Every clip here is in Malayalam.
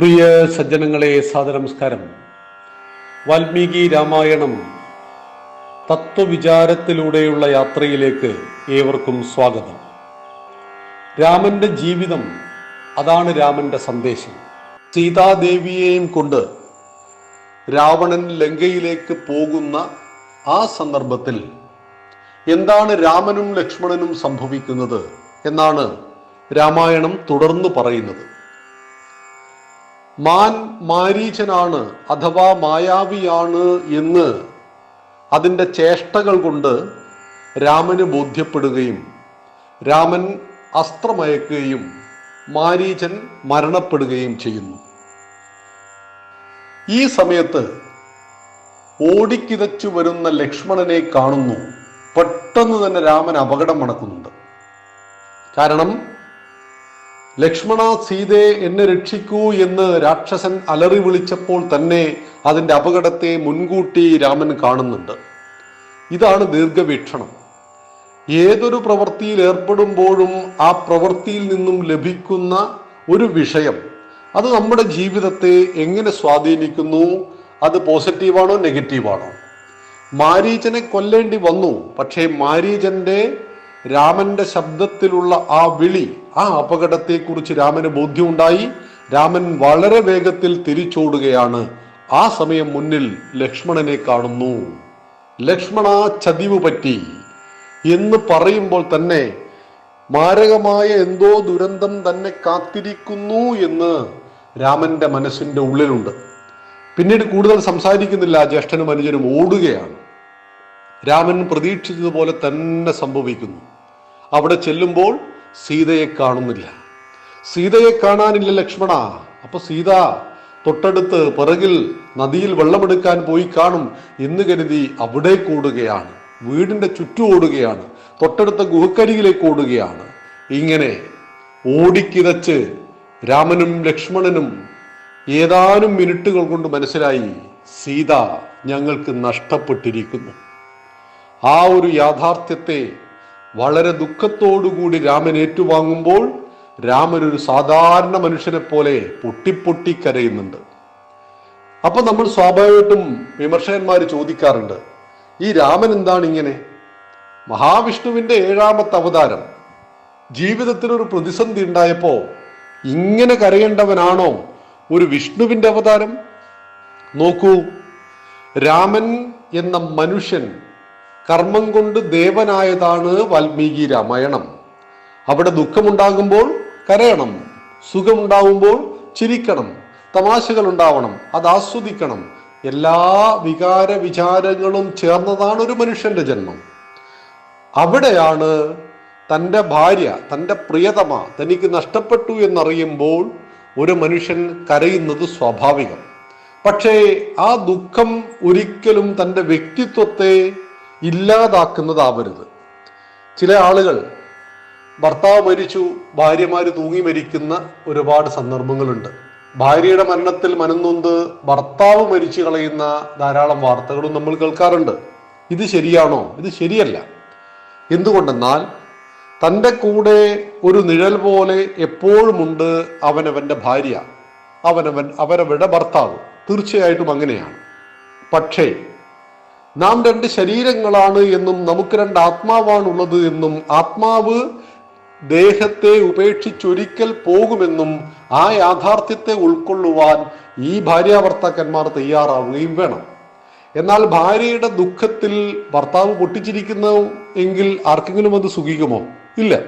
പ്രിയ സജ്ജനങ്ങളെ സാദനമസ്കാരം വാൽമീകി രാമായണം തത്വവിചാരത്തിലൂടെയുള്ള യാത്രയിലേക്ക് ഏവർക്കും സ്വാഗതം. രാമന്റെ ജീവിതം അതാണ് രാമന്റെ സന്ദേശം. സീതാദേവിയെയും കൊണ്ട് രാവണൻ ലങ്കയിലേക്ക് പോകുന്ന ആ സന്ദർഭത്തിൽ എന്താണ് രാമനും ലക്ഷ്മണനും സംഭവിക്കുന്നത് എന്നാണ് രാമായണം തുടർന്ന് പറയുന്നത്. മാൻ മാരീചനാണ് അഥവാ മായാവിയാണ് എന്ന് അതിന്റെ ചേഷ്ടകൾ കൊണ്ട് രാമന് ബോധ്യപ്പെടുകയും രാമൻ അസ്ത്രമയക്കുകയും മാരീചൻ മരണപ്പെടുകയും ചെയ്യുന്നു. ഈ സമയത്ത് ഓടിക്കിതച്ചു വരുന്ന ലക്ഷ്മണനെ കാണുന്നു. പെട്ടെന്ന് തന്നെ രാമൻ അപകടം മണക്കുന്നുണ്ട് കാരണം ലക്ഷ്മണ സീതയെ എന്നെ രക്ഷിക്കൂ എന്ന് രാക്ഷസൻ അലറി വിളിച്ചപ്പോൾ തന്നെ അതിന്റെ അപകടത്തെ മുൻകൂട്ടി രാമൻ കാണുന്നുണ്ട്. ഇതാണ് ദീർഘവീക്ഷണം. ഏതൊരു പ്രവൃത്തിയിൽ ഏർപ്പെടുമ്പോഴും ആ പ്രവൃത്തിയിൽ നിന്നും ലഭിക്കുന്ന ഒരു വിഷയം അത് നമ്മുടെ ജീവിതത്തെ എങ്ങനെ സ്വാധീനിക്കുന്നു അത് പോസിറ്റീവാണോ നെഗറ്റീവാണോ? മാരീചനെ കൊല്ലേണ്ടി വന്നു പക്ഷേ മാരീചന്റെ രാമന്റെ ശബ്ദത്തിലുള്ള ആ വിളി ആ അപകടത്തെക്കുറിച്ച് രാമന് ബോധ്യമുണ്ടായി. രാമൻ വളരെ വേഗത്തിൽ തിരിച്ചോടുകയാണ്. ആ സമയം മുന്നിൽ ലക്ഷ്മണനെ കാണുന്നു. ലക്ഷ്മണ ചതിവ് പറ്റി. എന്ന് പറയുമ്പോൾ തന്നെ മാരകമായ എന്തോ ദുരന്തം തന്നെ കാത്തിരിക്കുന്നു എന്ന് രാമന്റെ മനസ്സിന്റെ ഉള്ളിലുണ്ട്. പിന്നീട് കൂടുതൽ സംസാരിക്കുന്നില്ല. ജ്യേഷ്ഠനും അനുജനും ഓടുകയാണ്. രാമൻ പ്രതീക്ഷിച്ചതുപോലെ തന്നെ സംഭവിക്കുന്നു. അവിടെ ചെല്ലുമ്പോൾ സീതയെ കാണുന്നില്ല. സീതയെ കാണാനില്ല ലക്ഷ്മണ. അപ്പൊ സീത തൊട്ടടുത്ത് പിറകിൽ നദിയിൽ വെള്ളമെടുക്കാൻ പോയി കാണും എന്ന് കരുതി അവിടെ കൂടുകയാണ്. വീടിന്റെ ചുറ്റും ഓടുകയാണ്. തൊട്ടടുത്ത ഗുഹക്കരികിലേക്ക് ഓടുകയാണ്. ഇങ്ങനെ ഓടിക്കിതച്ച് രാമനും ലക്ഷ്മണനും ഏതാനും മിനിറ്റുകൾ കൊണ്ട് മനസ്സിലായി സീത ഞങ്ങൾക്ക് നഷ്ടപ്പെട്ടിരിക്കുന്നു. ആ ഒരു യാഥാർത്ഥ്യത്തെ വളരെ ദുഃഖത്തോടുകൂടി രാമൻ ഏറ്റുവാങ്ങുമ്പോൾ രാമൻ ഒരു സാധാരണ മനുഷ്യനെ പോലെ പൊട്ടിപ്പൊട്ടി കരയുന്നുണ്ട്. അപ്പൊ നമ്മൾ സ്വാഭാവികമായിട്ടും വിമർശകന്മാർ ചോദിക്കാറുണ്ട് ഈ രാമൻ എന്താണ് ഇങ്ങനെ? മഹാവിഷ്ണുവിന്റെ ഏഴാമത്തെ അവതാരം. ജീവിതത്തിൽ ഒരു പ്രതിസന്ധി ഉണ്ടായപ്പോ ഇങ്ങനെ കരയേണ്ടവനാണോ ഒരു വിഷ്ണുവിന്റെ അവതാരം? നോക്കൂ രാമൻ എന്ന മനുഷ്യൻ കർമ്മം കൊണ്ട് ദേവനായതാണ് വാൽമീകി രാമായണം അവിടെ ദുഃഖമുണ്ടാകുമ്പോൾ കരയണം. സുഖമുണ്ടാകുമ്പോൾ ചിരിക്കണം. തമാശകൾ ഉണ്ടാവണം അത് ആസ്വദിക്കണം. എല്ലാ വികാര വിചാരങ്ങളും ചേർന്നതാണ് ഒരു മനുഷ്യന്റെ ജന്മം. അവിടെയാണ് തന്റെ ഭാര്യ തന്റെ പ്രിയതമ തനിക്ക് നഷ്ടപ്പെട്ടു എന്നറിയുമ്പോൾ ഒരു മനുഷ്യൻ കരയുന്നത് സ്വാഭാവികം. പക്ഷേ ആ ദുഃഖം ഒരിക്കലും തന്റെ വ്യക്തിത്വത്തെ ഇല്ലാതാക്കുന്നതാവരുത്. ചില ആളുകൾ ഭർത്താവ് മരിച്ചു ഭാര്യമാര് തൂങ്ങി മരിക്കുന്ന ഒരുപാട് സന്ദർഭങ്ങളുണ്ട്. ഭാര്യയുടെ മരണത്തിൽ മനംനൊന്ത് ഭർത്താവ് മരിച്ചു കളയുന്ന ധാരാളം വാർത്തകളും നമ്മൾ കേൾക്കാറുണ്ട്. ഇത് ശരിയാണോ? ഇത് ശരിയല്ല. എന്തുകൊണ്ടെന്നാൽ തന്റെ കൂടെ ഒരു നിഴൽ പോലെ എപ്പോഴുമുണ്ട് അവനവന്റെ ഭാര്യ അവനവൻ അവരവരുടെ ഭർത്താവ്. തീർച്ചയായിട്ടും അങ്ങനെയാണ്. പക്ഷേ നാം രണ്ട് ശരീരങ്ങളാണ് എന്നും നമുക്ക് രണ്ട് ആത്മാവാണുള്ളത് എന്നും ആത്മാവ് ദേഹത്തെ ഉപേക്ഷിച്ചൊരിക്കൽ പോകുമെന്നും ആ യാഥാർത്ഥ്യത്തെ ഉൾക്കൊള്ളുവാൻ ഈ ഭാര്യാഭർത്താക്കന്മാർ തയ്യാറാവുകയും വേണം. എന്നാൽ ഭാര്യയുടെ ദുഃഖത്തിൽ ഭർത്താവ് പൊട്ടിച്ചിരിക്കുന്നു എങ്കിൽ ആർക്കെങ്കിലും അത് സുഖിക്കുമോ? ഇല്ല.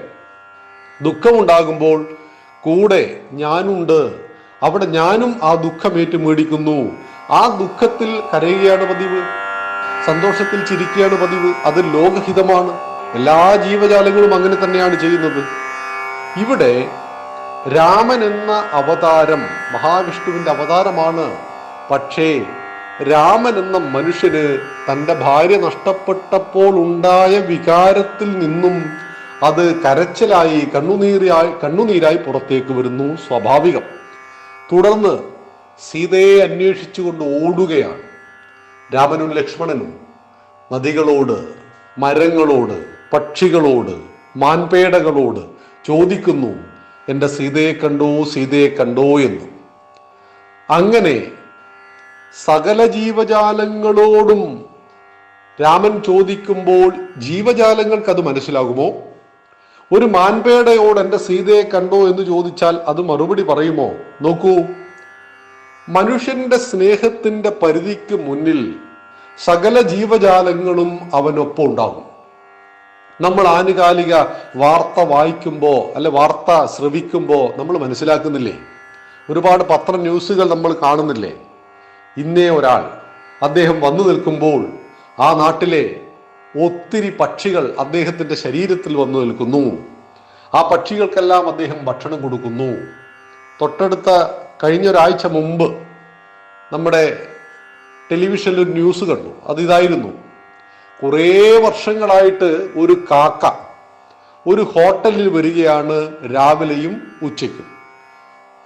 ദുഃഖമുണ്ടാകുമ്പോൾ കൂടെ ഞാനുണ്ട്. അവിടെ ഞാനും ആ ദുഃഖമേറ്റ് മേടിക്കുന്നു ആ ദുഃഖത്തിൽ കരയുകയാണ് പതിവ്. സന്തോഷത്തിൽ ചിരിക്കുകയാണ് പതിവ്. അത് ലോകഹിതമാണ്. എല്ലാ ജീവജാലങ്ങളും അങ്ങനെ തന്നെയാണ് ചെയ്യുന്നത്. ഇവിടെ രാമൻ എന്ന അവതാരം മഹാവിഷ്ണുവിന്റെ അവതാരമാണ്. പക്ഷേ രാമൻ എന്ന മനുഷ്യന് തന്റെ ഭാര്യ നഷ്ടപ്പെട്ടപ്പോൾ ഉണ്ടായ വികാരത്തിൽ നിന്നും അത് കരച്ചിലായി കണ്ണുനീരായി കണ്ണുനീരായി പുറത്തേക്ക് വരുന്നു. സ്വാഭാവികം. തുടർന്ന് സീതയെ അന്വേഷിച്ചുകൊണ്ട് ഓടുകയാണ്. രാമനും ലക്ഷ്മണനും നദികളോട് മരങ്ങളോട് പക്ഷികളോട് മാൻപേടകളോട് ചോദിക്കുന്നു എന്റെ സീതയെ കണ്ടോ സീതയെ കണ്ടോ എന്ന്. അങ്ങനെ സകല ജീവജാലങ്ങളോടും രാമൻ ചോദിക്കുമ്പോൾ ജീവജാലങ്ങൾക്ക് അത് മനസ്സിലാകുമോ? ഒരു മാൻപേടയോട് എന്റെ സീതയെ കണ്ടോ എന്ന് ചോദിച്ചാൽ അത് മറുപടി പറയുമോ? നോക്കൂ. മനുഷ്യന്റെ സ്നേഹത്തിന്റെ പരിധിക്ക് മുന്നിൽ സകല ജീവജാലങ്ങളും അവനൊപ്പം ഉണ്ടാകും. നമ്മൾ ആനുകാലിക വാർത്ത വായിക്കുമ്പോൾ അല്ലെ വാർത്ത ശ്രവിക്കുമ്പോൾ നമ്മൾ മനസ്സിലാക്കുന്നില്ലേ? ഒരുപാട് പത്ര ന്യൂസുകൾ നമ്മൾ കാണുന്നില്ലേ? ഇന്നേ ഒരാൾ അദ്ദേഹം വന്നു നിൽക്കുമ്പോൾ ആ നാട്ടിലെ ഒത്തിരി പക്ഷികൾ അദ്ദേഹത്തിന്റെ ശരീരത്തിൽ വന്നു നിൽക്കുന്നു. ആ പക്ഷികൾക്കെല്ലാം അദ്ദേഹം ഭക്ഷണം കൊടുക്കുന്നു. തൊട്ടടുത്ത കഴിഞ്ഞ ഒരാഴ്ച മുമ്പ് നമ്മുടെ ടെലിവിഷനിൽ ഒരു ന്യൂസ് കണ്ടു. അതിതായിരുന്നു. കുറേ വർഷങ്ങളായിട്ട് ഒരു കാക്ക ഒരു ഹോട്ടലിൽ വരികയാണ് രാവിലെയും ഉച്ചയ്ക്കും.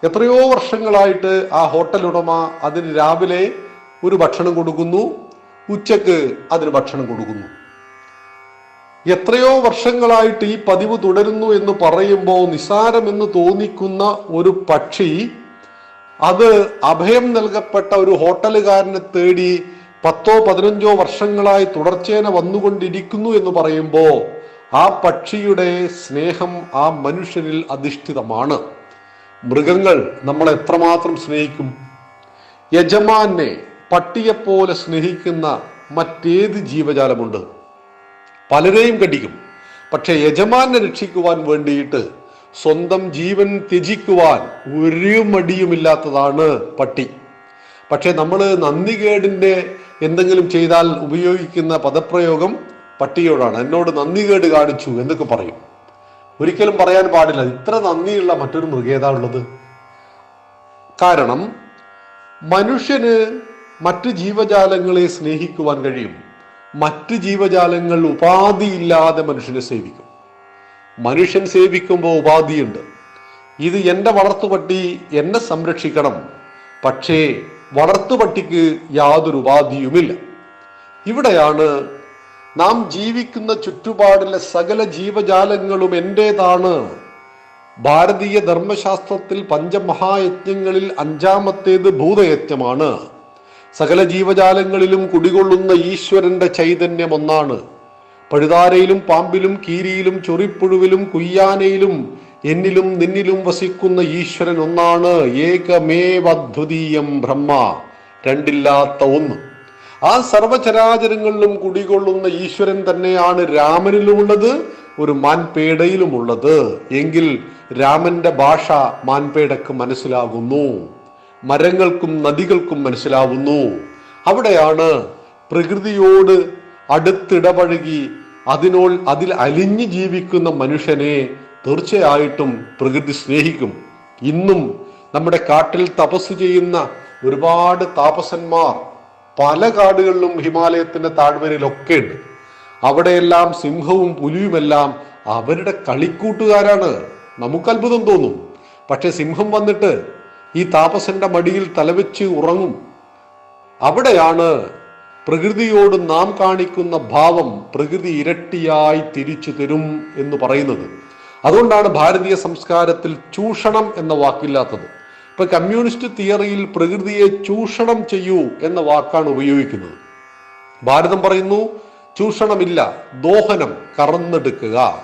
എത്രയോ വർഷങ്ങളായിട്ട് ആ ഹോട്ടൽ ഉടമ അതിന് രാവിലെ ഒരു ഭക്ഷണം കൊടുക്കുന്നു ഉച്ചയ്ക്ക് അതിന് ഭക്ഷണം കൊടുക്കുന്നു. എത്രയോ വർഷങ്ങളായിട്ട് ഈ പതിവ് തുടരുന്നു എന്ന് പറയുമ്പോൾ നിസാരമെന്ന് തോന്നിക്കുന്ന ഒരു പക്ഷി അത് അഭയം നൽകപ്പെട്ട ഒരു ഹോട്ടലുകാരനെ തേടി പത്തോ പതിനഞ്ചോ വർഷങ്ങളായി തുടർച്ചേന വന്നുകൊണ്ടിരിക്കുന്നു എന്ന് പറയുമ്പോൾ ആ പക്ഷിയുടെ സ്നേഹം ആ മനുഷ്യനിൽ അധിഷ്ഠിതമാണ്. മൃഗങ്ങൾ നമ്മളെ എത്രമാത്രം സ്നേഹിക്കും? യജമാനെ പട്ടിയെപ്പോലെ സ്നേഹിക്കുന്ന മറ്റേത് ജീവജാലമുണ്ട്. പലരെയും കടിക്കും. പക്ഷെ യജമാനെ രക്ഷിക്കുവാൻ വേണ്ടിയിട്ട് സ്വന്തം ജീവൻ ത്യജിക്കുവാൻ ഒരു മടിയുമില്ലാത്തതാണ് പട്ടി. പക്ഷെ നമ്മൾ നന്ദികേടിന്റെ എന്തെങ്കിലും ചെയ്താൽ ഉപയോഗിക്കുന്ന പദപ്രയോഗം പട്ടിയോടാണ്. എന്നോട് നന്ദികേട് കാണിച്ചു എന്നൊക്കെ പറയും. ഒരിക്കലും പറയാൻ പാടില്ല. ഇത്ര നന്ദിയുള്ള മറ്റൊരു മൃഗേതാ ഉള്ളത്? കാരണം മനുഷ്യന് മറ്റ് ജീവജാലങ്ങളെ സ്നേഹിക്കുവാൻ കഴിയും. മറ്റ് ജീവജാലങ്ങൾ ഉപാധിയില്ലാതെ മനുഷ്യനെ സേവിക്കും. മനുഷ്യൻ സേവിക്കുമ്പോൾ ഉപാധിയുണ്ട്. ഇത് എന്റെ വളർത്തുപട്ടി എന്നെ സംരക്ഷിക്കണം. പക്ഷേ വളർത്തുപട്ടിക്ക് യാതൊരു ഉപാധിയുമില്ല. ഇവിടെയാണ് നാം ജീവിക്കുന്ന ചുറ്റുപാടിലെ സകല ജീവജാലങ്ങളും എന്റേതാണ് ഭാരതീയ ധർമ്മശാസ്ത്രത്തിൽ പഞ്ചമഹായജ്ഞങ്ങളിൽ അഞ്ചാമത്തേത് ഭൂതയജ്ഞമാണ്. സകല ജീവജാലങ്ങളിലും കുടികൊള്ളുന്ന ഈശ്വരന്റെ ചൈതന്യം ഒന്നാണ്. പഴുതാരയിലും പാമ്പിലും കീരിയിലും ചൊറിപ്പുഴുവിലും കുയ്യാനയിലും എന്നിലും നിന്നിലും വസിക്കുന്ന ഈശ്വരൻ ഒന്നാണ് ഏകമേവദ്വിതീയം ബ്രഹ്മ. രണ്ടില്ലാത്ത ഒന്ന്. ആ സർവചരാചരങ്ങളിലും കുടികൊള്ളുന്ന ഈശ്വരൻ തന്നെയാണ് രാമനിലുമുള്ളത് ഒരു മാൻപേടയിലുമുള്ളത്. എങ്കിൽ രാമന്റെ ഭാഷ മാൻപേടക്ക് മനസ്സിലാകുന്നു. മരങ്ങൾക്കും നദികൾക്കും മനസ്സിലാവുന്നു അവിടെയാണ് പ്രകൃതിയോട് അടുത്തിടപഴകി അതിനോൾ അതിൽ അലിഞ്ഞു ജീവിക്കുന്ന മനുഷ്യനെ തീർച്ചയായിട്ടും പ്രകൃതി സ്നേഹിക്കും. ഇന്നും നമ്മുടെ കാട്ടിൽ തപസ് ചെയ്യുന്ന ഒരുപാട് താപസന്മാർ പല കാടുകളിലും ഹിമാലയത്തിന്റെ താഴ്വരയിലൊക്കെ ഉണ്ട്. അവിടെയെല്ലാം സിംഹവും പുലിയുമെല്ലാം അവരുടെ കളിക്കൂട്ടുകാരാണ്. നമുക്ക് അത്ഭുതം തോന്നും. പക്ഷെ സിംഹം വന്നിട്ട് ഈ താപസന്റെ മടിയിൽ തലവെച്ച് ഉറങ്ങും. അവിടെയാണ് പ്രകൃതിയോട് നാം കാണിക്കുന്ന ഭാവം പ്രകൃതി ഇരട്ടിയായി തിരിച്ചു തരും എന്ന് പറയുന്നത്. അതുകൊണ്ടാണ് ഭാരതീയ സംസ്കാരത്തിൽ ചൂഷണം എന്ന വാക്കില്ലാത്തത്. ഇപ്പൊ കമ്മ്യൂണിസ്റ്റ് തിയറിയിൽ പ്രകൃതിയെ ചൂഷണം ചെയ്യൂ എന്ന വാക്കാണ് ഉപയോഗിക്കുന്നത്. ഭാരതം പറയുന്നു ചൂഷണമില്ല ദോഹനം കറന്നെടുക്കുക.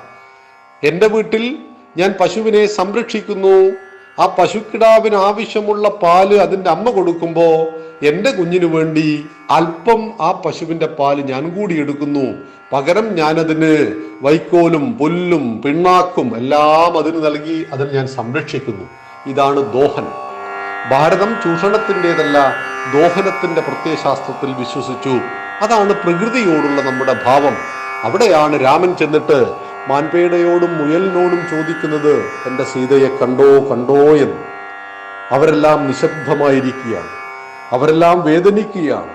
എന്റെ വീട്ടിൽ ഞാൻ പശുവിനെ സംരക്ഷിക്കുന്നു ആ പശുക്കിടാവിന് ആവശ്യമുള്ള പാൽ അതിന്റെ അമ്മ കൊടുക്കുമ്പോൾ എന്റെ കുഞ്ഞിനു വേണ്ടി അല്പം ആ പശുവിന്റെ പാൽ ഞാൻ കൂടി എടുക്കുന്നു. പകരം ഞാനതിന് വൈക്കോലും പുല്ലും പിണ്ണാക്കും എല്ലാം അതിന് നൽകി അതിന് ഞാൻ സംരക്ഷിക്കുന്നു. ഇതാണ് ദോഹൻ. ഭാരതം ചൂഷണത്തിന്റെതല്ല ദോഹനത്തിന്റെ പ്രത്യയശാസ്ത്രത്തിൽ വിശ്വസിച്ചു. അതാണ് പ്രകൃതിയോടുള്ള നമ്മുടെ ഭാവം. അവിടെയാണ് രാമൻ ചെന്നിട്ട് മാൻപേടയോടും മുയലിനോടും ചോദിക്കുന്നത് എന്റെ സീതയെ കണ്ടോ കണ്ടോ എന്ന്. അവരെല്ലാം നിശബ്ദമായിരിക്കുകയാണ്. അവരെല്ലാം വേദനിക്കുകയാണ്.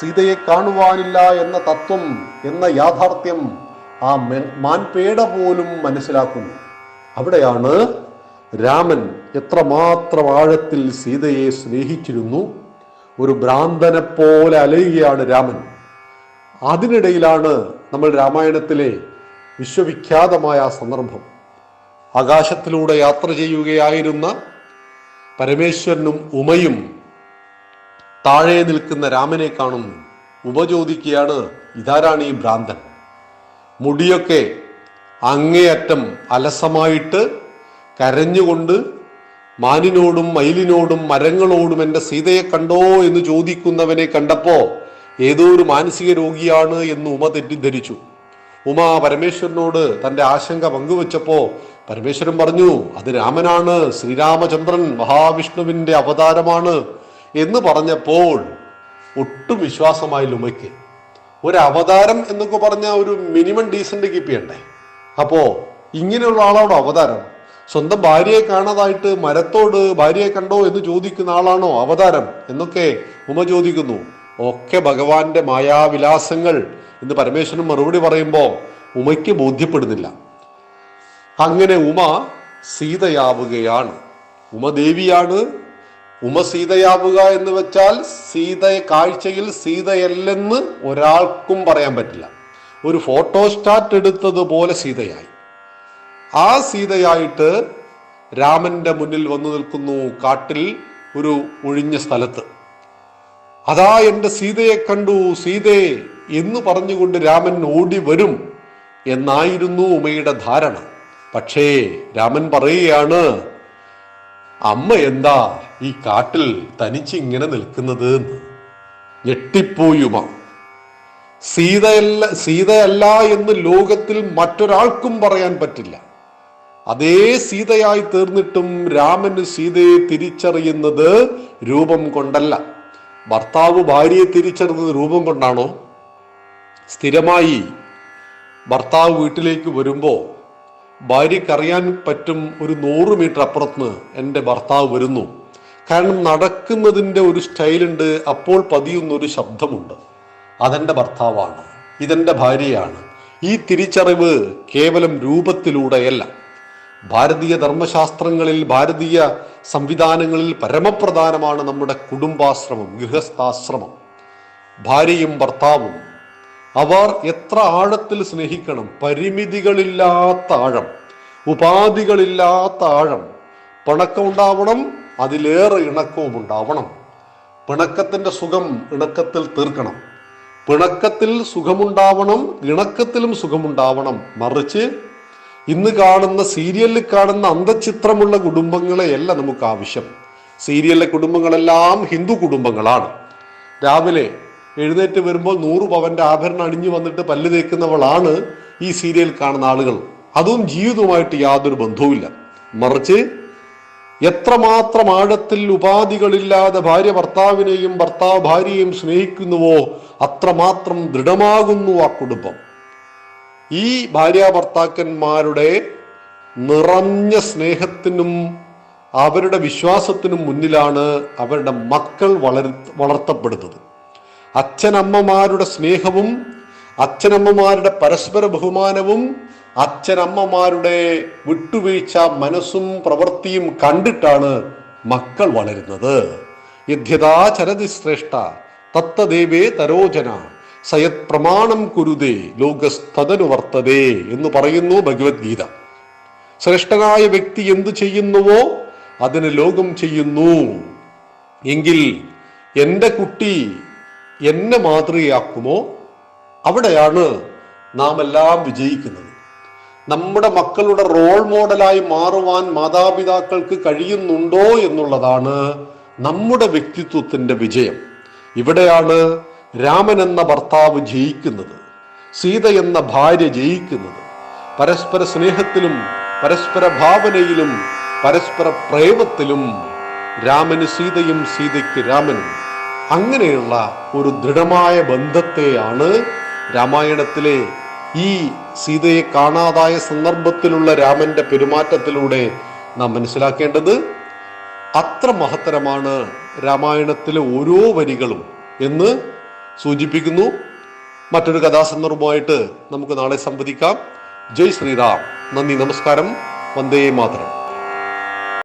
സീതയെ കാണുവാനില്ല എന്ന തത്വം എന്ന യാഥാർത്ഥ്യം ആ മാൻപേട പോലും മനസ്സിലാക്കുന്നു. അവിടെയാണ് രാമൻ എത്രമാത്രം ആഴത്തിൽ സീതയെ സ്നേഹിച്ചിരുന്നു. ഒരു ഭ്രാന്തനെ പോലെ അലയുകയാണ് രാമൻ. അതിനിടയിലാണ് നമ്മൾ രാമായണത്തിലെ വിശ്വവിഖ്യാതമായ ആ സന്ദർഭം. ആകാശത്തിലൂടെ യാത്ര ചെയ്യുകയായിരുന്ന പരമേശ്വരനും ഉമയും താഴെ നിൽക്കുന്ന രാമനെ കാണുന്നു ഉപചോദിക്കുകയാണ് ഇതാരാണ് ഈ ഭ്രാന്തൻ. മുടിയൊക്കെ അങ്ങേയറ്റം അലസമായിട്ട് കരഞ്ഞുകൊണ്ട് മാനിനോടും മയിലിനോടും മരങ്ങളോടും എന്റെ സീതയെ കണ്ടോ എന്ന് ചോദിക്കുന്നവനെ കണ്ടപ്പോ ഏതോ ഒരു മാനസിക രോഗിയാണ് എന്ന് ഉമ തെറ്റിദ്ധരിച്ചു. ഉമ പരമേശ്വരനോട് തന്റെ ആശങ്ക പങ്കുവച്ചപ്പോ പരമേശ്വരൻ പറഞ്ഞു അത് രാമനാണ് ശ്രീരാമചന്ദ്രൻ മഹാവിഷ്ണുവിന്റെ അവതാരമാണ് എന്ന് പറഞ്ഞപ്പോൾ ഒട്ടും വിശ്വാസമായി ലുമയ്ക്ക് ഒരു അവതാരം എന്നൊക്കെ പറഞ്ഞ ഒരു മിനിമം ഡീസന്റ് കീപ്പ് ചെയ്യണ്ടേ അപ്പോ ഇങ്ങനെയുള്ള ആളാണോ അവതാരം? സ്വന്തം ഭാര്യയെ കാണാതായിട്ട് മരത്തോട് ഭാര്യയെ കണ്ടോ എന്ന് ചോദിക്കുന്ന ആളാണോ അവതാരം എന്നൊക്കെ ഉമ ചോദിക്കുന്നു. ഒക്കെ ഭഗവാന്റെ മായാവിലാസങ്ങൾ എന്ന് പരമേശ്വരൻ മറുപടി പറയുമ്പോൾ ഉമയ്ക്ക് ബോധ്യപ്പെടുന്നില്ല. അങ്ങനെ ഉമ സീതയാവുകയാണ്. ഉമദേവിയാണ് ഉമ സീതയാവുക എന്ന് വെച്ചാൽ സീതയെ കാഴ്ചയിൽ സീതയല്ലെന്ന് ഒരാൾക്കും പറയാൻ പറ്റില്ല. ഒരു ഫോട്ടോസ്റ്റാറ്റ് എടുത്തതുപോലെ സീതയായി. ആ സീതയായിട്ട് രാമന്റെ മുന്നിൽ വന്നു നിൽക്കുന്നു കാട്ടിൽ ഒരു ഒഴിഞ്ഞ സ്ഥലത്ത്. അതാ എന്റെ സീതയെ കണ്ടു സീതേ എന്ന് പറഞ്ഞുകൊണ്ട് രാമൻ ഓടി വരും എന്നായിരുന്നു ഉമയുടെ ധാരണ. പക്ഷേ രാമൻ പറയുകയാണ് അമ്മ എന്താ ഈ കാട്ടിൽ തനിച്ച് ഇങ്ങനെ നിൽക്കുന്നത് എന്ന് ഞെട്ടിപ്പോയി സീതയല്ല സീതയല്ല എന്ന് ലോകത്തിൽ മറ്റൊരാൾക്കും പറയാൻ പറ്റില്ല. അതേ സീതയായി തീർന്നിട്ടും രാമന് സീതയെ തിരിച്ചറിയുന്നത് രൂപം കൊണ്ടല്ല. ഭർത്താവ് ഭാര്യയെ തിരിച്ചറിഞ്ഞത് രൂപം കൊണ്ടാണോ? സ്ഥിരമായി ഭർത്താവ് വീട്ടിലേക്ക് വരുമ്പോൾ ഭാര്യക്കറിയാൻ പറ്റും ഒരു നൂറ് മീറ്റർ അപ്പുറത്തുനിന്ന് എന്റെ ഭർത്താവ് വരുന്നു. കാരണം നടക്കുന്നതിന്റെ ഒരു സ്റ്റൈലുണ്ട് അപ്പോൾ പതിയുന്ന ഒരു ശബ്ദമുണ്ട്. അതെന്റെ ഭർത്താവാണ് ഇതെന്റെ ഭാര്യയാണ്. ഈ തിരിച്ചറിവ് കേവലം രൂപത്തിലൂടെയല്ല. ഭാരതീയ ധർമ്മശാസ്ത്രങ്ങളിൽ ഭാരതീയ സംവിധാനങ്ങളിൽ പരമപ്രധാനമാണ് നമ്മുടെ കുടുംബാശ്രമം ഗൃഹസ്ഥാശ്രമം. ഭാര്യയും ഭർത്താവും അവർ എത്ര ആഴത്തിൽ സ്നേഹിക്കണം. പരിമിതികളില്ലാത്ത ആഴം ഉപാധികളില്ലാത്ത ആഴം. പിണക്കം ഉണ്ടാവണം അതിലേറെ ഇണക്കവും ഉണ്ടാവണം പിണക്കത്തിന്റെ സുഖം ഇണക്കത്തിൽ തീർക്കണം. പിണക്കത്തിൽ സുഖമുണ്ടാവണം ഇണക്കത്തിലും സുഖമുണ്ടാവണം. മറിച്ച് ഇന്ന് കാണുന്ന സീരിയലിൽ കാണുന്ന അന്തചിത്രമുള്ള കുടുംബങ്ങളെയല്ല നമുക്ക് ആവശ്യം. സീരിയലിലെ കുടുംബങ്ങളെല്ലാം ഹിന്ദു കുടുംബങ്ങളാണ്. രാവിലെ എഴുന്നേറ്റ് വരുമ്പോൾ നൂറ് പവന്റെ ആഭരണം അണിഞ്ഞു വന്നിട്ട് പല്ല് തേക്കുന്നവളാണ് ഈ സീരിയൽ കാണുന്ന ആളുകൾ. അതും ജീവിതവുമായിട്ട് യാതൊരു ബന്ധവുമില്ല. മറിച്ച് എത്രമാത്രം ആഴത്തിൽ ഉപാധികളില്ലാതെ ഭാര്യ ഭർത്താവിനെയും ഭർത്താവ് ഭാര്യയെയും സ്നേഹിക്കുന്നുവോ അത്രമാത്രം ദൃഢമാകുന്നു ആ കുടുംബം. ഈ ഭാര്യാഭർത്താക്കന്മാരുടെ നിറഞ്ഞ സ്നേഹത്തിനും അവരുടെ വിശ്വാസത്തിനും മുന്നിലാണ് അവരുടെ മക്കൾ വളർ വളർത്തപ്പെടുന്നത്. അച്ഛനമ്മമാരുടെ സ്നേഹവും അച്ഛനമ്മമാരുടെ പരസ്പര ബഹുമാനവും അച്ഛനമ്മമാരുടെ വിട്ടുവീഴ്ച മനസ്സും പ്രവൃത്തിയും കണ്ടിട്ടാണ് മക്കൾ വളരുന്നത്. യഥ്യതാ ചരതി ശ്രേഷ്ഠ തത്തദേവേ തരോജന. സയത് പ്രമാണം കുരുതേ ലോകസ്ഥതനു വർത്തതേ എന്ന് പറയുന്നു ഭഗവത്ഗീത. ശ്രേഷ്ഠനായ വ്യക്തി എന്തു ചെയ്യുന്നുവോ അതിന് ലോകം ചെയ്യുന്നു. എങ്കിൽ എന്റെ കുട്ടി എന്നെ മാതൃകയാക്കുമോ? അവിടെയാണ് നാം എല്ലാം വിജയിക്കുന്നത്. നമ്മുടെ മക്കളുടെ റോൾ മോഡലായി മാറുവാൻ മാതാപിതാക്കൾക്ക് കഴിയുന്നുണ്ടോ എന്നുള്ളതാണ് നമ്മുടെ വ്യക്തിത്വത്തിന്റെ വിജയം. ഇവിടെയാണ് രാമൻ എന്ന ഭർത്താവ് ജയിക്കുന്നത് സീത എന്ന ഭാര്യ ജയിക്കുന്നത് പരസ്പര സ്നേഹത്തിലും പരസ്പര ഭാവനയിലും പരസ്പര പ്രേമത്തിലും രാമന് സീതയും സീതയ്ക്ക് രാമനും. അങ്ങനെയുള്ള ഒരു ദൃഢമായ ബന്ധത്തെയാണ് രാമായണത്തിലെ ഈ സീതയെ കാണാതായ സന്ദർഭത്തിലുള്ള രാമന്റെ പെരുമാറ്റത്തിലൂടെ നാം മനസ്സിലാക്കേണ്ടത്. അത്ര മഹത്തരമാണ് രാമായണത്തിലെ ഓരോ വരികളും എന്ന് സൂചിപ്പിക്കുന്നു. മറ്റൊരു കഥാസന്ദർഭമായിട്ട് നമുക്ക് നാളെ സംവദിക്കാം. ജയ് ശ്രീറാം. നന്ദി നമസ്കാരം. വന്ദേ മാതരം.